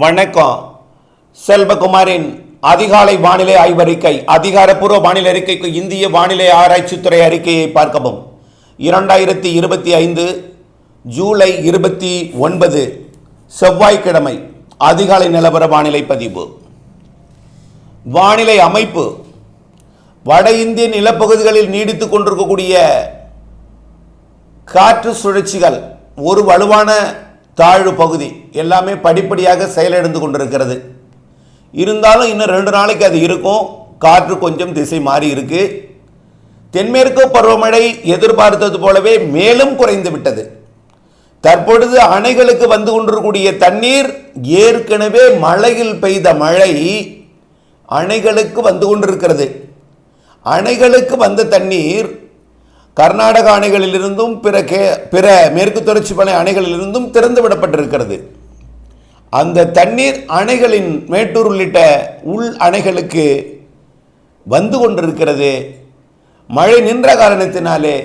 வணக்கம். செல்வகுமாரின் அதிகாலை வானிலை ஆய்வறிக்கை அதிகாரப்பூர்வ வானிலை அறிக்கைக்கு இந்திய வானிலை ஆராய்ச்சித்துறை அறிக்கையை பார்க்கவும். இரண்டாயிரத்தி இருபத்தி ஐந்து ஜூலை இருபத்தி ஒன்பது செவ்வாய்க்கிழமை அதிகாலை நிலவர வானிலை பதிவு. வானிலை அமைப்பு வட இந்திய நிலப்பகுதிகளில் நீடித்துக் கொண்டிருக்கக்கூடிய காற்று சுழற்சிகள் ஒரு வலுவான தாழ்வு பகுதி எல்லாமே படிப்படியாக செயலிழந்து கொண்டிருக்கிறது. இருந்தாலும் இன்னும் ரெண்டு நாளைக்கு அது இருக்கும். காற்று கொஞ்சம் திசை மாறி இருக்கு. தென்மேற்கு பருவமழை எதிர்பார்த்தது போலவே மேலும் குறைந்து விட்டது. தற்பொழுது அணைகளுக்கு வந்து கொண்டிருக்கக்கூடிய தண்ணீர் ஏற்கனவே மழையில் பெய்த மழை அணைகளுக்கு வந்து கொண்டிருக்கிறது. அணைகளுக்கு வந்த தண்ணீர் கர்நாடக அணைகளிலிருந்தும் பிற கே பிற மேற்கு தொடர்ச்சி மலை அணைகளிலிருந்தும் திறந்து விடப்பட்டிருக்கிறது. அந்த தண்ணீர் அணைகளின் மேட்டூர் உள்ளிட்ட உள் அணைகளுக்கு வந்து கொண்டிருக்கிறது. மழை நின்ற காரணத்தினாலே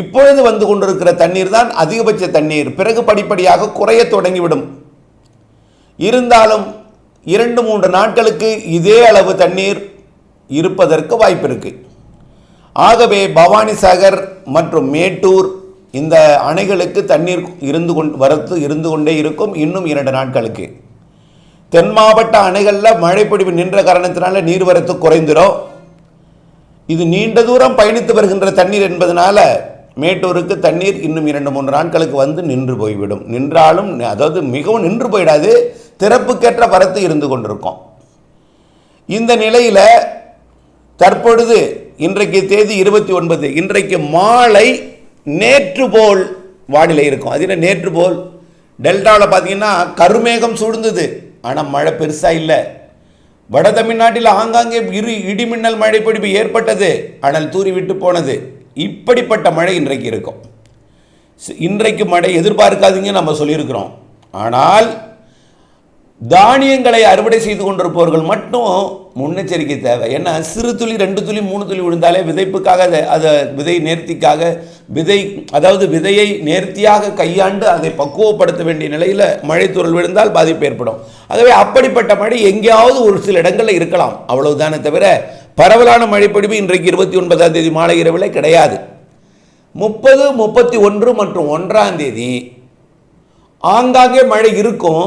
இப்பொழுது வந்து கொண்டிருக்கிற தண்ணீர் தான் அதிகபட்ச தண்ணீர். பிறகு படிப்படியாக குறையத் தொடங்கிவிடும். இருந்தாலும் இரண்டு மூன்று நாட்களுக்கு இதே அளவு தண்ணீர் இருப்பதற்கு வாய்ப்பு இருக்குது ஆகவே பவானி சாகர் மற்றும் மேட்டூர் இந்த அணைகளுக்கு தண்ணீர் இருந்து கொண்டு வரத்து இருந்து கொண்டே இருக்கும் இன்னும் இரண்டு நாட்களுக்கு. தென் மாவட்ட அணைகளில் மழைப்பொடிவு நின்ற காரணத்தினால நீர்வரத்து குறைந்துடும் இது நீண்ட தூரம் பயணித்து வருகின்ற தண்ணீர் என்பதனால மேட்டூருக்கு தண்ணீர் இன்னும் இரண்டு மூன்று நாட்களுக்கு வந்து நின்று போய்விடும். நின்றாலும் அதாவது மிகவும் நின்று போயிடாது திறப்புக்கேற்ற வரத்து இருந்து கொண்டிருக்கும். இந்த நிலையில் தற்பொழுது இன்றைக்கு தேதி இருபத்தி ஒன்பது. இன்றைக்கு மாலை நேற்று போல் வானிலை இருக்கும். அது என்ன நேற்று போல்? டெல்டாவில் பார்த்தீங்கன்னா கருமேகம் சூழ்ந்தது. ஆனால் மழை பெருசாக இல்லை. வட தமிழ்நாட்டில் ஆங்காங்கே இரு இடிமின்னல் மழை ஏற்பட்டது. ஆனால் தூறி விட்டு போனது. இப்படிப்பட்ட மழை இன்றைக்கு இருக்கும். இன்றைக்கு மழை எதிர்பார்க்காதீங்க நம்ம சொல்லியிருக்கிறோம். ஆனால் தானியங்களை அறுவடை செய்து கொண்டிருப்பவர்கள் மட்டும் முன்னெச்சரிக்கை தேவை. ஏன்னா சிறு துளி ரெண்டு துளி மூணு துளி விழுந்தாலே விதைப்புக்காக அதை அதை விதை நேர்த்திக்காக விதை அதாவது விதையை நேர்த்தியாக கையாண்டு அதை பக்குவப்படுத்த வேண்டிய நிலையில் மழைத்தூறல் விழுந்தால் பாதிப்பு ஏற்படும். ஆகவே அப்படிப்பட்ட மழை எங்கேயாவது ஒரு சில இடங்களில் இருக்கலாம். அவ்வளவுதானே தவிர பரவலான மழைப்பொழிவு இன்றைக்கு இருபத்தி ஒன்பதாம் தேதி மாலை இரவில் கிடையாது. முப்பது முப்பத்தி ஒன்று மற்றும் ஒன்றாம் தேதி ஆங்காங்கே மழை இருக்கும்.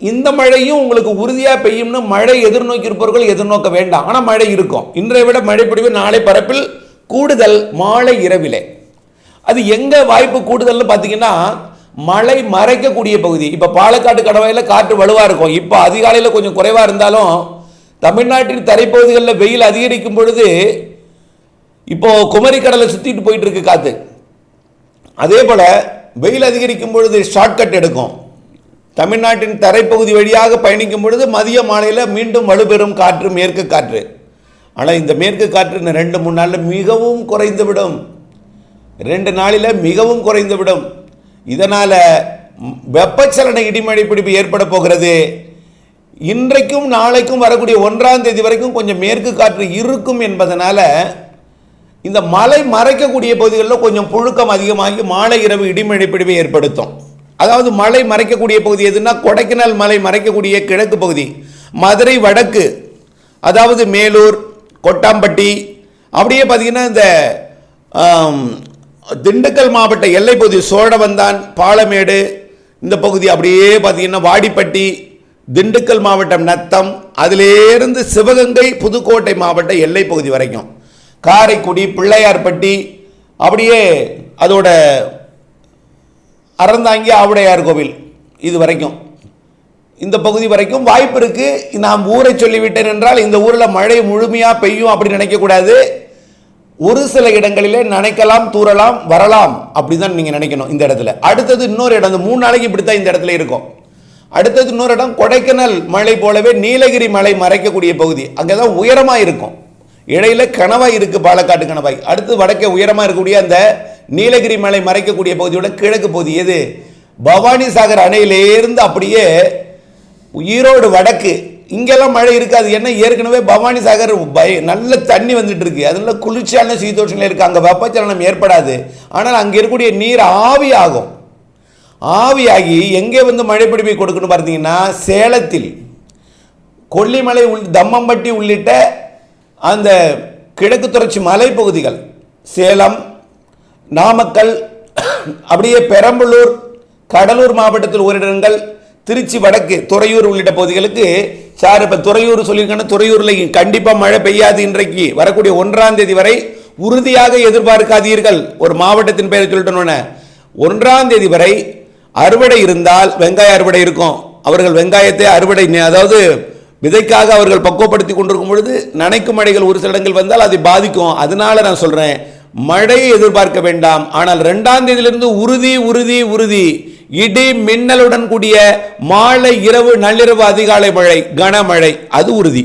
இந்த மழையும் உங்களுக்கு உறுதியாக பெய்யும்னு மழை எதிர்நோக்கி இருப்பவர்கள் எதிர்நோக்க வேண்டாம். ஆனால் மழை இருக்கும். இன்றைய விட மழை பொழிவு நாளை பரப்பில் கூடுதல் மாலை இரவிலே. அது எங்கே வாய்ப்பு கூடுதல்னு பார்த்தீங்கன்னா மழை மறைக்கக்கூடிய பகுதி. இப்போ பாலக்காட்டு கடவாயில் காற்று வலுவாக இருக்கும். இப்போ அதிகாலையில் கொஞ்சம் குறைவாக இருந்தாலும் தமிழ்நாட்டின் தரைப்பகுதிகளில் வெயில் அதிகரிக்கும் பொழுது இப்போ குமரி கடலை சுற்றிட்டு போயிட்டு இருக்கு காற்று அதே போல் வெயில் அதிகரிக்கும் பொழுது ஷார்ட்கட் எடுக்கும். தமிழ்நாட்டின் தரைப்பகுதி வழியாக பயணிக்கும் பொழுது மதிய மாலையில் மீண்டும் வலுப்பெறும் காற்று மேற்கு காற்று. ஆனால் இந்த மேற்கு காற்று இந்த ரெண்டு மூணு நாளில் மிகவும் குறைந்துவிடும் ரெண்டு நாளில் மிகவும் குறைந்துவிடும் இதனால் வெப்பச்சலன இடிமழை பிடிப்பு ஏற்பட போகிறது. இன்றைக்கும் நாளைக்கும் வரக்கூடிய ஒன்றாம் தேதி வரைக்கும் கொஞ்சம் மேற்கு காற்று இருக்கும் என்பதனால் இந்த மலை மறைக்கக்கூடிய பகுதிகளில் கொஞ்சம் புழுக்கம் அதிகமாகி மாலை இரவு இடிமழை பிடிவை ஏற்படுத்தும். அதாவது மலை மறைக்கக்கூடிய பகுதி எதுனா கொடைக்கானல் மலை மறைக்கக்கூடிய கிழக்கு பகுதி. மதுரை வடக்கு அதாவது மேலூர் கொட்டாம்பட்டி அப்படியே பார்த்தீங்கன்னா இந்த திண்டுக்கல் மாவட்ட எல்லைப்பகுதி சோழவந்தான் பாலமேடு இந்த பகுதி அப்படியே பார்த்தீங்கன்னா வாடிப்பட்டி திண்டுக்கல் மாவட்டம் நத்தம் அதிலேருந்து சிவகங்கை புதுக்கோட்டை மாவட்ட எல்லைப்பகுதி வரைக்கும். காரைக்குடி பிள்ளையார்பட்டி அப்படியே அதோட அறந்தாங்கி ஆவுடையார் கோவில். இது வரைக்கும். இந்த பகுதி வரைக்கும் வாய்ப்பு இருக்கு. நாம் ஊரை சொல்லிவிட்டேன் என்றால் இந்த ஊரில் மழை முழுமையாக பெய்யும் அப்படி நினைக்கக்கூடாது ஒரு சில இடங்களிலே நினைக்கலாம் தூறலாம் வரலாம் அப்படிதான் நீங்கள் நினைக்கணும் இந்த இடத்துல. அடுத்தது இன்னொரு இடம். இந்த மூணு நாளைக்கு இப்படி தான் இந்த இடத்துல இருக்கும். அடுத்தது இன்னொரு இடம் கொடைக்கானல் மலை போலவே நீலகிரி மலை மறைக்கக்கூடிய பகுதி. அங்கே தான் உயரமாக இருக்கும். இடையில கணவாய் இருக்குது பாலக்காட்டு கணவாய். அடுத்து வடக்கே உயரமாக இருக்கக்கூடிய அந்த நீலகிரி மலை மறைக்கக்கூடிய பகுதியோட கிழக்கு பகுதி எது? பவானி சாகர் அணையிலேருந்து அப்படியே ஈரோடு வடக்கு. இங்கெல்லாம் மழை இருக்காது. ஏன்னா ஏற்கனவே பவானி சாகர் பய நல்ல தண்ணி வந்துட்டு இருக்கு. அதனால குளிர்ச்சியான சீதோஷனில் இருக்கு. அங்கே வெப்பச்சலனம் ஏற்படாது. ஆனால் அங்கே இருக்கக்கூடிய நீர் ஆவி ஆகும். ஆவியாகி எங்கே வந்து மழைப்பிடிப்பை கொடுக்கணும் பார்த்தீங்கன்னா சேலத்தில். கொல்லிமலை உள் தம்மம்பட்டி உள்ளிட்ட அந்த கிழக்கு தொடர்ச்சி மலைப்பகுதிகள். சேலம் நாமக்கல் அப்படியே பெரம்பலூர் கடலூர் மாவட்டத்தில் ஓரிடங்கள் திருச்சி வடக்கு துறையூர் உள்ளிட்ட பகுதிகளுக்கு சார் இப்போ துறையூர் சொல்லியிருக்காங்க துறையூரில் கண்டிப்பாக மழை பெய்யாது இன்றைக்கு. வரக்கூடிய ஒன்றாம் தேதி வரை உறுதியாக எதிர்பார்க்காதீர்கள். ஒரு மாவட்டத்தின் பெயரை சொல்லிட்டோன்னு ஒன்றாம் தேதி வரை அறுவடை இருந்தால் வெங்காய அறுவடை இருக்கும். அவர்கள் வெங்காயத்தை அறுவடை அதாவது விதைக்காக அவர்கள் பக்குவப்படுத்தி கொண்டிருக்கும் பொழுது நனைக்கும் மழைகள் ஒரு சில இடங்கள் வந்தால் அதை பாதிக்கும். அதனால நான் சொல்கிறேன் மழையை எதிர்பார்க்க வேண்டாம். ஆனால் ரெண்டாம் தேதியிலிருந்து உறுதி உறுதி உறுதி. இடி மின்னலுடன் கூடிய மாலை இரவு நள்ளிரவு அதிகாலை மழை கனமழை அது உறுதி.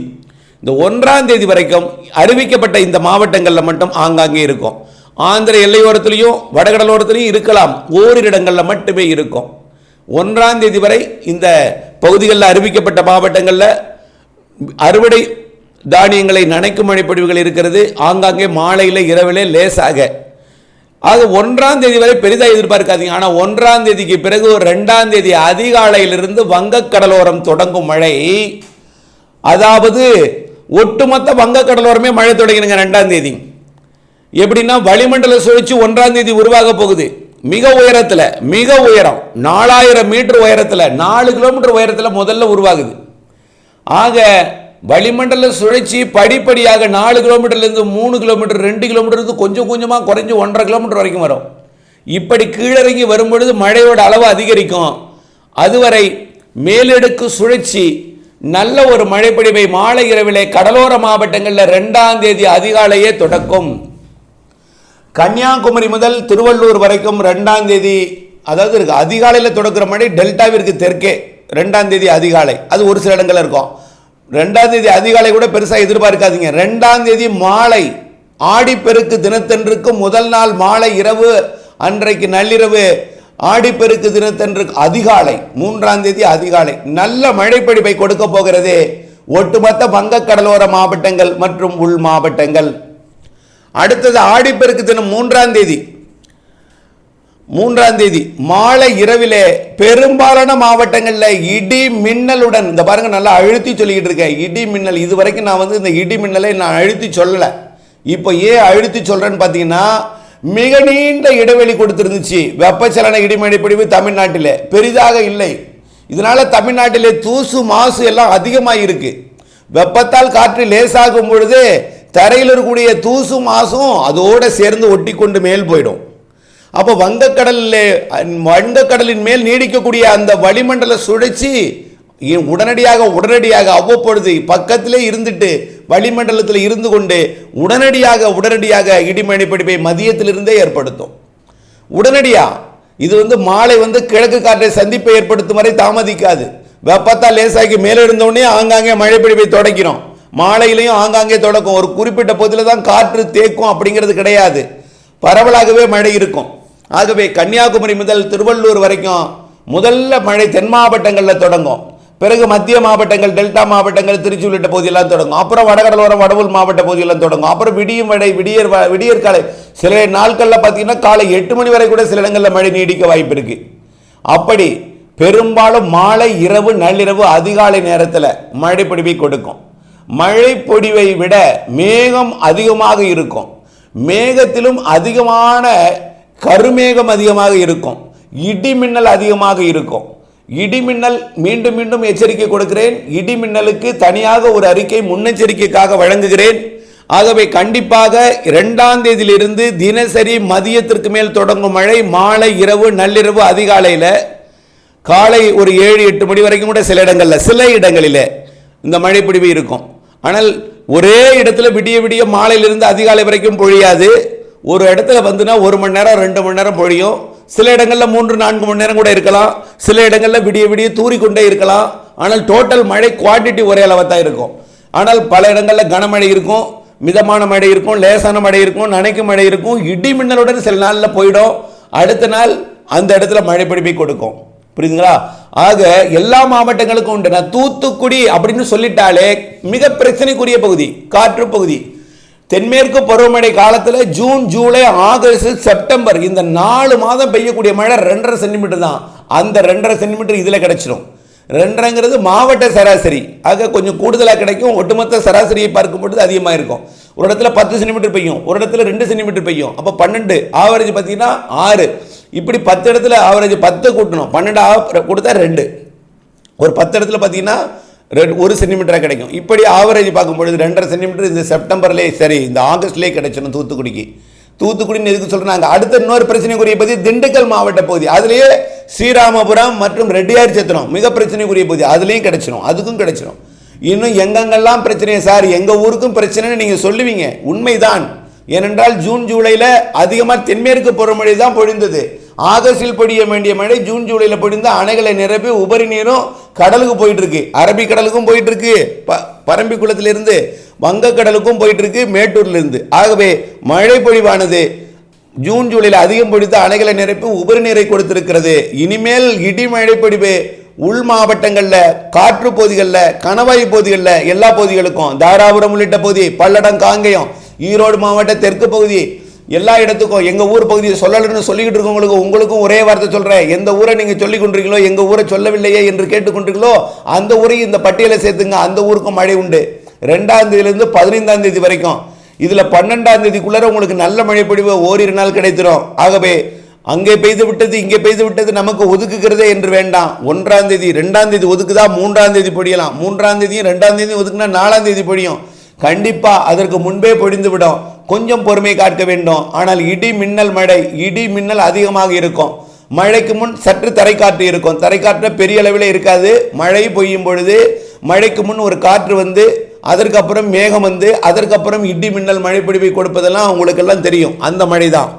இந்த ஒன்றாம் தேதி வரைக்கும் அறிவிக்கப்பட்ட இந்த மாவட்டங்களில் மட்டும் ஆங்காங்கே இருக்கும். ஆந்திர எல்லையோரத்திலையும் வடகடலோரத்திலையும் இருக்கலாம். ஓரிரு இடங்களில் மட்டுமே இருக்கும். ஒன்றாம் தேதி வரை இந்த பகுதிகளில் அறிவிக்கப்பட்ட மாவட்டங்களில் அறுவடை தானியங்களை நனைக்கும் மழைப்பொழிவுகள் இருக்கிறது. ஆங்காங்கே மாலையில் இரவிலே லேசாக. அது ஒன்றாம் தேதி வரை பெரிதாக எதிர்பார்க்காதீங்க. ஆனால் ஒன்றாம் தேதிக்கு பிறகு ஒரு ரெண்டாம் தேதி அதிகாலையிலிருந்து வங்கக்கடலோரம் தொடங்கும் மழை. அதாவது ஒட்டுமொத்த வங்கக்கடலோரமே மழை தொடங்கினுங்க ரெண்டாம் தேதி. எப்படின்னா வளிமண்டல சுழற்சி ஒன்றாம் தேதி உருவாக போகுது. மிக உயரத்தில் மிக உயரம். நாலாயிரம் மீட்டர் உயரத்தில் நாலு கிலோமீட்டர் உயரத்தில் முதல்ல உருவாகுது. ஆக வளிமண்டல சுழற்சி படிப்படியாக நாலு கிலோமீட்டர்லேருந்து மூணு கிலோமீட்டர் ரெண்டு கிலோமீட்டர்லேருந்து கொஞ்சம் கொஞ்சமாக குறைஞ்சி ஒன்றரை கிலோமீட்டர் வரைக்கும் வரும். இப்படி கீழிறங்கி வரும்பொழுது மழையோட அளவு அதிகரிக்கும். அதுவரை மேலடுக்கு சுழற்சி நல்ல ஒரு மழைப்பொழிவை மாலை இரவிலே கடலோர மாவட்டங்களில் ரெண்டாம் தேதி அதிகாலையே தொடக்கும். கன்னியாகுமரி முதல் திருவள்ளூர் வரைக்கும் ரெண்டாம் தேதி அதாவது இருக்குது அதிகாலையில் தொடக்கிற மழை டெல்டாவிற்கு தெற்கே ரெண்டாம் தேதி அதிகாலை. அது ஒரு சில இடங்களில் இருக்கும். ரெண்டாம் தேதி அதிகாலை கூட பெருசாக எதிர்பார்க்காதீங்க. ரெண்டாம் தேதி மாலை ஆடிப்பெருக்கு தினத்தன்றுக்கு முதல் நாள் மாலை இரவு அன்றைக்கு நள்ளிரவு ஆடிப்பெருக்கு தினத்தன்று அதிகாலை மூன்றாம் தேதி அதிகாலை. நல்ல மழைப்படிப்பை கொடுக்க போகிறது. ஒட்டுமொத்த வங்கக்கடலோர மாவட்டங்கள் மற்றும் உள் மாவட்டங்கள். அடுத்தது ஆடிப்பெருக்கு தினம் மூன்றாம் தேதி. மூன்றாம் தேதி மாலை இரவிலே பெரும்பாலான மாவட்டங்களில் இடி மின்னலுடன் இந்த பாருங்க நல்லா அழுத்தி சொல்லிக்கிட்டு இருக்கேன். இடி மின்னல் இது வரைக்கும் நான் வந்து இந்த இடி மின்னலை நான் அழுத்தி சொல்லலை. இப்போ ஏன் அழுத்தி சொல்கிறேன்னு பார்த்தீங்கன்னா மிக நீண்ட இடைவெளி கொடுத்துருந்துச்சு. வெப்பச்சலன இடிமழை பிடிவு தமிழ்நாட்டில். பெரிதாக இல்லை. இதனால் தமிழ்நாட்டிலே தூசு மாசு எல்லாம் அதிகமாக இருக்குது வெப்பத்தால் காற்று லேசாகும் பொழுது தரையில் இருக்கக்கூடிய தூசு மாசும் அதோடு சேர்ந்து ஒட்டி கொண்டு மேல் போயிடும். அப்போ வங்கக்கடலில் வங்கக்கடலின் மேல் நீடிக்கக்கூடிய அந்த வளிமண்டல சுழற்சி இ- உடனடியாக உடனடியாக அவ்வப்பொழுது பக்கத்திலே இருந்துட்டு வளிமண்டலத்தில் இருந்து கொண்டு உடனடியாக உடனடியாக இடிமழை பிடிப்பை மதியத்திலிருந்தே ஏற்படுத்தும். உடனடியாக இது வந்து மாலை வந்து கிழக்கு காற்றை சந்திப்பை ஏற்படுத்தும் வரை தாமதிக்காது. வெப்பத்தால் லேசாக்கி மேலே இருந்தோடனே ஆங்காங்கே மழை பிடிப்பை தொடக்கிறோம். மாலையிலையும் ஆங்காங்கே தொடக்கும். ஒரு குறிப்பிட்ட பகுதியில் தான் காற்று தேக்கும் அப்படிங்கிறது கிடையாது. பரவலாகவே மழை இருக்கும். ஆகவே கன்னியாகுமரி முதல் திருவள்ளூர் வரைக்கும் முதல்ல மழை தென் மாவட்டங்களில் தொடங்கும். பிறகு மத்திய மாவட்டங்கள் டெல்டா மாவட்டங்கள் திருச்சி உள்ளிட்ட பகுதியெல்லாம் தொடங்கும். அப்புறம் வடகடலோரம் வடவூர் மாவட்ட பகுதியெல்லாம் தொடங்கும். அப்புறம் விடியும் மழை விடியற் வ- விடியற் காலை. சில நாட்களில் பார்த்தீங்கன்னா காலை எட்டு மணி வரை கூட சில இடங்களில் மழை நீடிக்க வாய்ப்பு இருக்கு. அப்படி பெரும்பாலும் மாலை இரவு நள்ளிரவு அதிகாலை நேரத்தில் மழை பொடிவை கொடுக்கும். மழை பொடிவை விட மேகம் அதிகமாக இருக்கும். மேகத்திலும் அதிகமான கருமேகம் அதிகமாக இருக்கும். இடி மின்னல் அதிகமாக இருக்கும். இடி மின்னல் மீண்டும் மீண்டும் எச்சரிக்கை கொடுக்கிறேன். இடி மின்னலுக்கு தனியாக ஒரு அறிக்கை முன்னெச்சரிக்கைக்காக வழங்குகிறேன். ஆகவே கண்டிப்பாக இரண்டாம் தேதியிலிருந்து தினசரி மதியத்திற்கு மேல் தொடங்கும் மழை மாலை இரவு நள்ளிரவு அதிகாலையில் காலை ஒரு ஏழு எட்டு மணி வரைக்கும் கூட சில இடங்களில் சில இடங்களில் இந்த மழை பிடிவு இருக்கும். ஆனால் ஒரே இடத்துல விடிய விடிய மாலையிலிருந்து அதிகாலை வரைக்கும் பொழியாது. ஒரு இடத்துல வந்துன்னா ஒரு மணி நேரம் ரெண்டு மணி நேரம் பொழியும். சில இடங்களில் மூன்று நான்கு மணி நேரம் கூட இருக்கலாம். சில இடங்களில் விடிய விடிய தூறிக்கொண்டே இருக்கலாம். ஆனால் டோட்டல் மழை குவாண்டிட்டி ஒரே அளவாக தான் இருக்கும். ஆனால் பல இடங்களில் கனமழை இருக்கும் மிதமான மழை இருக்கும் லேசான மழை இருக்கும் நனைக்கும் மழை இருக்கும் இடி மின்னலுடன் சில நாளில் போயிடும். அடுத்த நாள் அந்த இடத்துல மழை பிடிப்பை கொடுக்கும். புரியுதுங்களா? ஆக எல்லா மாவட்டங்களுக்கும் உண்டு. நான் தூத்துக்குடி அப்படின்னு சொல்லிட்டாலே மிக பிரச்சனைக்குரிய பகுதி காற்று பகுதி. தென்மேற்கு பருவமழை காலத்தில் ஜூன் ஜூலை ஆகஸ்ட் செப்டம்பர் இந்த நாலு மாதம் பெய்யக்கூடிய மழை ரெண்டரை சென்டிமீட்டர் தான். அந்த ரெண்டரை சென்டிமீட்டர் இதில் கிடச்சிடும் ரெண்டரைங்கிறது மாவட்ட சராசரி. ஆக கொஞ்சம் கூடுதலாக கிடைக்கும். ஒட்டுமொத்த சராசரியை பார்க்கும் பொழுது அதிகமாக இருக்கும். ஒரு இடத்துல பத்து சென்டிமீட்டர் பெய்யும். ஒரு இடத்துல ரெண்டு சென்டிமீட்டர் பெய்யும். அப்போ பன்னெண்டு ஆவரேஜ் பார்த்தீங்கன்னா ஆறு. இப்படி பத்து இடத்துல ஆவரேஜ் பத்து கூட்டணும். பன்னெண்டு ஆவ- கொடுத்தா ரெண்டு. ஒரு பத்து இடத்துல பார்த்தீங்கன்னா ரெண்டு ஒரு சென்டிமீட்டராக கிடைக்கும். இப்படி ஆவரேஜ் பார்க்கும்பொழுது ரெண்டரை சென்டிமீட்டர் இந்த செப்டம்பர்லேயே சரி இந்த ஆகஸ்ட்லேயே கிடைச்சிடும் தூத்துக்குடிக்கு. தூத்துக்குடின்னு எதுக்கு சொல்கிறாங்க அடுத்த இன்னொரு பிரச்சனைக்குரிய பகுதி திண்டுக்கல் மாவட்ட பகுதி. அதுலேயே ஸ்ரீராமபுரம் மற்றும் ரெட்டியார் சத்திரம் மிக பிரச்சனைக்குரிய பகுதி. அதுலேயும் கிடைச்சிடும் அதுக்கும் கிடைச்சிடும் இன்னும் எங்கெங்கெல்லாம் பிரச்சனையே சார் எங்கள் ஊருக்கும் பிரச்சனைன்னு நீங்கள் சொல்லுவீங்க. உண்மைதான். ஏனென்றால் ஜூன் ஜூலையில் அதிகமாக தென்மேற்கு பருவமழை தான் பொழிந்தது. ஆகஸ்டில் பொடிய வேண்டிய மழை ஜூன் ஜூலையில் பொடிந்த அணைகளை நிரப்பி உபரி நீரும் கடலுக்கு போயிட்டு இருக்கு அரபிக் கடலுக்கும் போயிட்டு இருக்கு ப பரம்பிக்குளத்திலிருந்து வங்கக்கடலுக்கும் போயிட்டு இருக்கு மேட்டூர்லேருந்து. ஆகவே மழை பொழிவானது ஜூன் ஜூலையில் அதிகம் பொழித்து அணைகளை நிரப்பி உபரி நீரை கொடுத்திருக்கிறது. இனிமேல் இடி மழை பொடிவு உள் மாவட்டங்களில் காற்று பகுதிகளில் கணவாய் பகுதிகளில் எல்லா பகுதிகளுக்கும் தாராபுரம் உள்ளிட்ட பகுதி பல்லடம் காங்கேயம் ஈரோடு மாவட்ட தெற்கு பகுதி எல்லா இடத்துக்கும் எங்கள் ஊர் பகுதியை சொல்லணும்னு சொல்லிக்கிட்டு இருக்கவங்களுக்கு உங்களுக்கும் ஒரே வார்த்தை சொல்கிறேன் எந்த ஊரை நீங்கள் சொல்லிக் கொண்டிருக்கீங்களோ எங்கள் ஊரை சொல்லவில்லையே என்று கேட்டுக்கொண்டிருக்கீங்களோ அந்த ஊரையும் இந்த பட்டியலை சேர்த்துங்க. அந்த ஊருக்கும் மழை உண்டு. ரெண்டாம் தேதியிலேருந்து பதினைந்தாம் தேதி வரைக்கும். இதில் பன்னெண்டாம் தேதிக்குள்ளார உங்களுக்கு நல்ல மழை பொழிவு ஓரிரு நாள் கிடைத்திரும். ஆகவே அங்கே பெய்து விட்டது இங்கே பெய்து விட்டது நமக்கு ஒதுக்குகிறதே என்று வேண்டாம். ஒன்றாம் தேதி ரெண்டாம் தேதி ஒதுக்குதா? மூன்றாம் தேதி பொழியலாம். மூன்றாம் தேதியும் ரெண்டாம் தேதியும் ஒதுக்குனா நாலாம் தேதி பொழியும். கண்டிப்பாக அதற்கு முன்பே பொழிந்து விடும். கொஞ்சம் பொறுமை காக்க வேண்டும். ஆனால் இடி மின்னல் மழை இடி மின்னல் அதிகமாக இருக்கும். மழைக்கு முன் சற்று தரைக்காற்று இருக்கும். தரைக்காற்று பெரிய அளவில் இருக்காது. மழை பெய்யும் பொழுது மழைக்கு முன் ஒரு காற்று வந்து அதற்கப்புறம் மேகம் வந்து அதற்கப்புறம் இடி மின்னல் மழை பிடிவை கொடுப்பதெல்லாம் உங்களுக்கெல்லாம் தெரியும். அந்த மழை தான்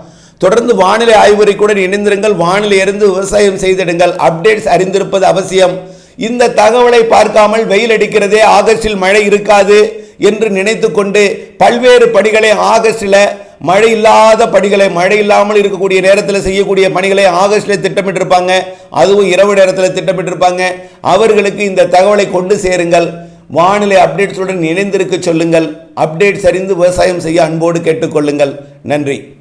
தொடர்ந்து வானிலை ஆய்வுரைக்குடன் இணைந்திருங்கள். வானிலை இருந்து விவசாயம் செய்திடுங்கள். அப்டேட்ஸ் அறிந்திருப்பது அவசியம். இந்த தகவலை பார்க்காமல் வெயில் அடிக்கிறதே ஆகஸ்டில் மழை இருக்காது. என்று நினைத்து கொண்டு பல்வேறு படிகளை ஆகஸ்டில் மழை இல்லாத படிகளை மழை இல்லாமல் இருக்கக்கூடிய நேரத்தில் செய்யக்கூடிய பணிகளை ஆகஸ்டில் திட்டமிட்டிருப்பாங்க. அதுவும் இரவு நேரத்தில் திட்டமிட்டிருப்பாங்க. அவர்களுக்கு இந்த தகவலை கொண்டு சேருங்கள். வானிலை அப்டேட்ஸுடன் இணைந்திருக்க சொல்லுங்கள். அப்டேட்ஸ் அறிந்து விவசாயம் செய்ய அன்போடு கேட்டுக்கொள்ளுங்கள். நன்றி.